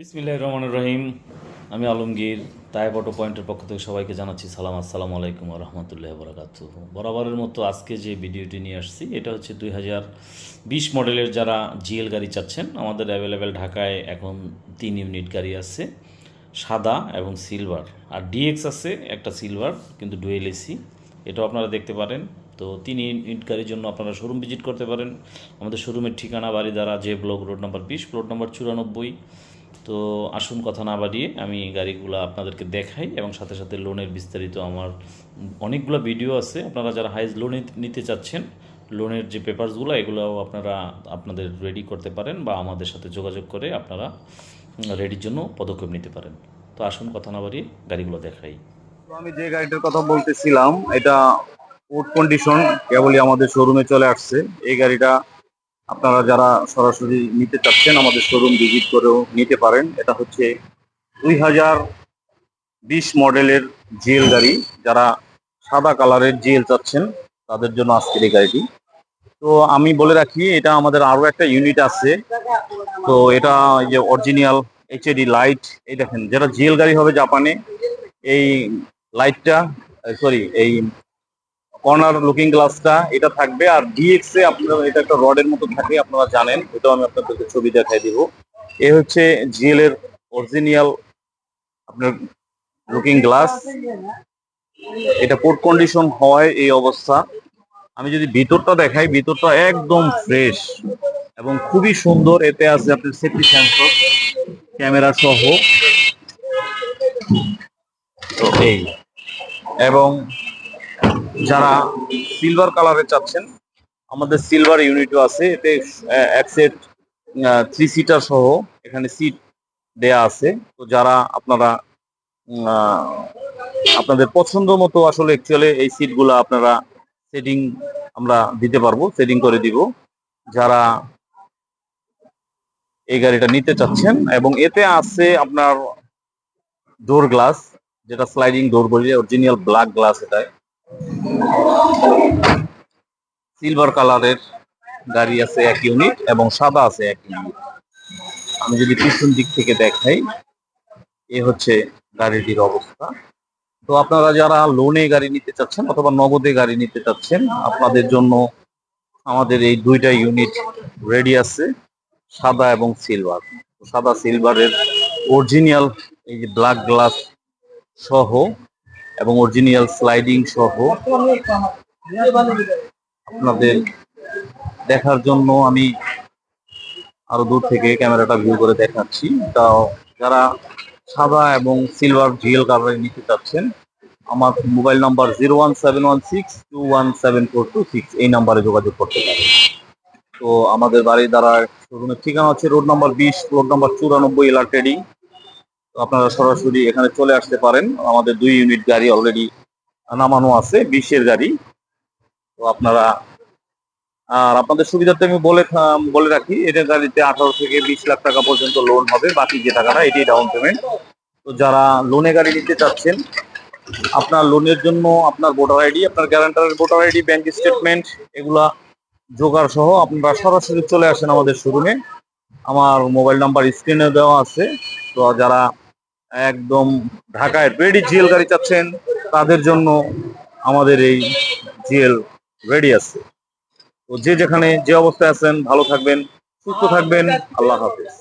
বিসমিল্লাহ রহমান রহিম। আমি আলমগীর তাইব অটো পয়েন্টের পক্ষ থেকে সবাইকে জানাচ্ছি সালাম, আসসালামু আলাইকুম রহমতুল্লাহ বরাকাত বরাবরের মতো আজকে যে ভিডিওটি নিয়ে আসছি, এটা হচ্ছে দুই হাজার বিশ মডেলের যারা জিএল গাড়ি চাচ্ছেন, আমাদের অ্যাভেলেবেল ঢাকায় এখন তিন ইউনিট গাড়ি আছে, সাদা এবং সিলভার। আর ডিএক্স আছে, একটা সিলভার, কিন্তু ডুয়েল এসি। এটাও আপনারা দেখতে পারেন। তো তিন ইউনিট গাড়ির জন্য আপনারা শোরুম ভিজিট করতে পারেন। আমাদের শোরুমের ঠিকানা Baridhara J block road number বিশ, প্লট নাম্বার চুরানব্বই। তো আসুন কথা না বাড়িয়ে আমি গাড়িগুলো আপনাদেরকে দেখাই এবং সাথে সাথে লোনের বিস্তারিত আমার অনেকগুলো ভিডিও আছে। আপনারা যারা হাইজ লোনে নিতে চাচ্ছেন লোনের যে পেপারসগুলো এগুলোও আপনারা আপনাদের রেডি করতে পারেন বা আমাদের সাথে যোগাযোগ করে আপনারা রেডির জন্য পদক্ষেপ নিতে পারেন। তো আসুন কথা না বাড়িয়ে গাড়িগুলো দেখাই। তো আমি যে গাড়িটার কথা বলতেছিলাম, এটা ফুড কন্ডিশন কেবলই আমাদের শোরুমে চলে আসছে। এই গাড়িটা আপনারা যারা সরাসরি নিতে চাচ্ছেন, আমাদের শোরুম ভিজিট করেও নিতে পারেন। এটা হচ্ছে দুই হাজার বিশ মডেলের জিএল গাড়ি। যারা সাদা কালারের জিএল চাচ্ছেন, তাদের জন্য আজকের এই গাড়িটি। তো আমি বলে রাখি, এটা আমাদের আরও একটা ইউনিট আছে। তো এটা যে অরিজিনাল এইচএডি লাইট এই দেখেন, যেটা জিএল গাড়ি হবে জাপানে, এই লাইটটা সরি এই কর্নার লুকিং গ্লাসটা এটা থাকবে। আর ডিএক্স এ আপনার, এটা একটা রডের মতো থাকে আপনারা জানেন। এটাও আমি আপনাদেরকে ছবি দেখাই দিব। এ হচ্ছে জিএল এর অরিজিনাল আপনার লুকিং গ্লাস এটা পোর্ট কন্ডিশন হয় এই অবস্থা। আমি যদি ভিতরটা দেখাই, ভিতরটা একদম ফ্রেশ এবং খুবই সুন্দর। এতে আছে আপনার সেফটি সেন্সর ক্যামেরা সহ। এই। এবং যারা সিলভার কালারে চাচ্ছেন, আমাদের সিলভার ইউনিটও আছে, এতে এক সেট থ্রি সিটার সহ এখানে সিট দেয়া আছে। তো যারা আপনারা আপনাদের পছন্দ মতো আসলে অ্যাকচুয়ালি এই সিটগুলো আপনারা সেটিং আমরা দিতে পারব সেটিং করে দিব। যারা এই গাড়িটা নিতে চাচ্ছেন, এবং এতে আছে আপনার ডোর গ্লাস যেটা স্লাইডিং ডোর বলি অরিজিনাল ব্ল্যাক গ্লাস এটায়। সিলভার কালারের গাড়ি আছে এক ইউনিট এবং সাদা আছে এক ইউনিট আমি যদি পিছন দিক থেকে দেখাই, এ হচ্ছে গাড়িটির অবস্থা। তো আপনারা যারা লোনে গাড়ি নিতে চাচ্ছেন অথবা নগদে গাড়ি নিতে চাচ্ছেন, আপনাদের জন্য আমাদের এই দুইটা ইউনিট রেডি আছে, সাদা এবং সিলভার সাদা সিলভারের অরিজিনাল এই যে ব্ল্যাক গ্লাস সহ এবং অরিজিনাল স্লাইডিং সহ আপনাদের দেখার জন্য আমি আরও দূর থেকে ক্যামেরাটা ভিউ করে দেখাচ্ছি। তা যারা সাদা এবং সিলভার জিএল কালারে নিতে চাচ্ছেন, আমার mobile number zero one seven one six two one seven four two six এই নাম্বারে যোগাযোগ করতে পারেন। তো আমাদের বাড়ি দ্বারা শোরুমের ঠিকানা হচ্ছে রোড নাম্বার বিশ রোড নাম্বার চুরানব্বই, এলার আপনারা সরাসরি এখানে চলে আসতে পারেন। আমাদের দুই ইউনিট গাড়ি অলরেডি নামানো আছে, বিশের গাড়ি। তো আপনারা, আর আপনাদের সুবিধার্থে আমি বলে বলে রাখি এটা গাড়িতে আঠারো থেকে বিশ লাখ টাকা পর্যন্ত লোন হবে, বাকি যে টাকাটা এটি ডাউন পেমেন্ট তো যারা লোনে গাড়ি নিতে চাচ্ছেন, আপনার লোনের জন্য আপনার ভোটার আইডি আপনার গ্যারান্টারের ভোটার আইডি ব্যাংক স্টেটমেন্ট এগুলা জোগাড় সহ আপনারা সরাসরি চলে আসেন আমাদের শোরুমে আমার মোবাইল নাম্বার স্ক্রিনে দেওয়া আছে। তো যারা একদম ঢাকায় রেডি জিএল গাড়ি চাচ্ছেন, তাদের জন্য আমাদের এই জিএল রেডি আছে। তো যে যেখানে যে অবস্থায় আছেন, ভালো থাকবেন, সুস্থ থাকবেন, আল্লাহ হাফেজ।